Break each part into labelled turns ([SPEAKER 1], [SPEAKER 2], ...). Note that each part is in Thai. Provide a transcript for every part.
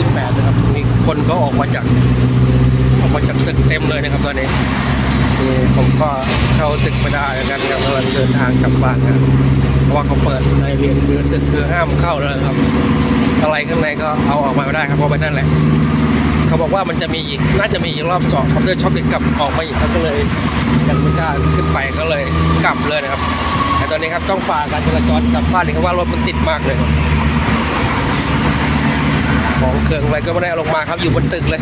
[SPEAKER 1] 28นะครับมีคนก็ออกมาจากออกมาจากตึกเต็มเลยนะครับตอนนี้นี่ผมก็เข้าตึกไม่ได้เหมือนกันกำลังเดินทางกลับบ้านนะเพราะว่าเขาเปิดไซเรนคือตึกคือห้ามเข้าแล้วครับ อะไรข้างในก็เอาออกมาไม่ได้ครับเพราะไปนั่นแหละ เขาบอกว่ามันจะมีอีกน่าจะมีอีกรอบสองคอมเตอร์ช็อปเด็กกลับออกมาอีกเขาก็เลยยังไม่กล้าขึ้นไปก็เลยกลับเลยนะครับแต่ตอนนี้ครับต้องฝ่าการจราจรกลับบ้านเลยครับว่ารถมันติดมากเลยครับ ของเครื่องอะไรก็ไม่ได้เอาลงมาครับอยู่บนตึกเลย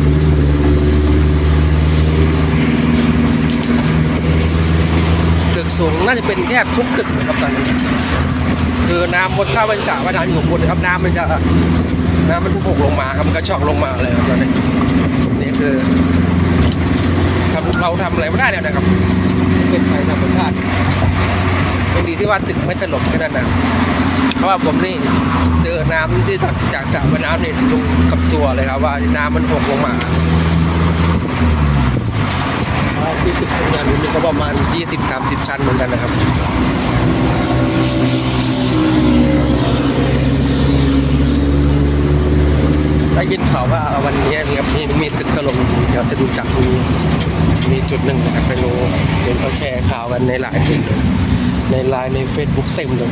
[SPEAKER 1] ตึกสูงน่าจะเป็นแทบทุกตึกนะครับตอนนี้คือน้ำบนข้าวบรรยากว่าน้ำอยู่บนครับน้ำมันจะน้ำมันพุ่งลงมาครับมันก็ช็อกลงมาเลยครับตอนนี้นี่คือทำเราทำอะไรไม่ได้แล้วนะครับ เป็นภัยธรรมชาติเป็นดีที่ว่าตึกไม่ถล่มแค่นั้นนะ ราะว่าผมนี่เจอน้ำที่จากจากสระว่ายน้ำนี่ลงกับตัวเลยครับว่าน้ำมันหกลงมาที่ตึกทำงานนี้ก็ประมาณ 20-30 ชั้นเหมือนกันนะครับได้ยินข่าวว่าวันนี้มีครับมีมีตึกถล่มแถวจะดูจักรมีมีจุดหนึ่งนะครับไปรู้เห็นเขาแชร์ข่าวกันในหลายจุดเลยในไลน์ใน Facebook เต็มเลย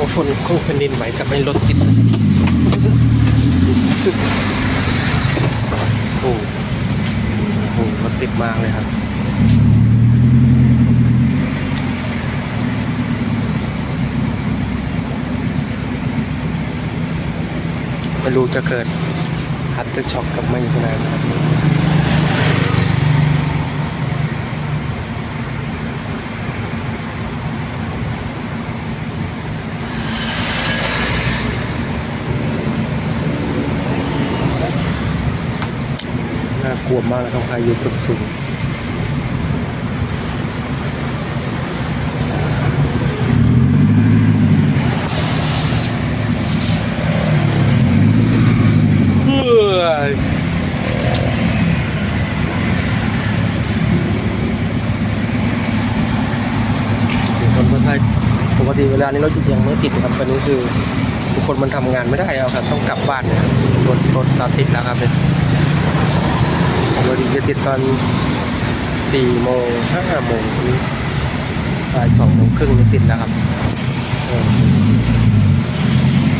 [SPEAKER 1] โอ้ฝนคงแผ่นดินไหวกับไอ้รถติดโอ้โหรถติดมากเลยครับไม่รู้จะเกิดฮัตเตอร์ช็อกกับไม่ขนาดนะครับ น่ากลัวมากนะครับพายุตกสูงเฮ้ยคนเมืองไทยปกติเวลานี้รถยังไม่ติดนะครับตอนนี้คือทุกคนมันทำงานไม่ได้แล้วครับ ต้องกลับบ้านนะครับรถรถตาติดแล้วครับเนี่ย ปกติจะติดตอนสี่โมงห้าโมงบ่ายสองโมงครึ่งนี่ติดแล้วครับ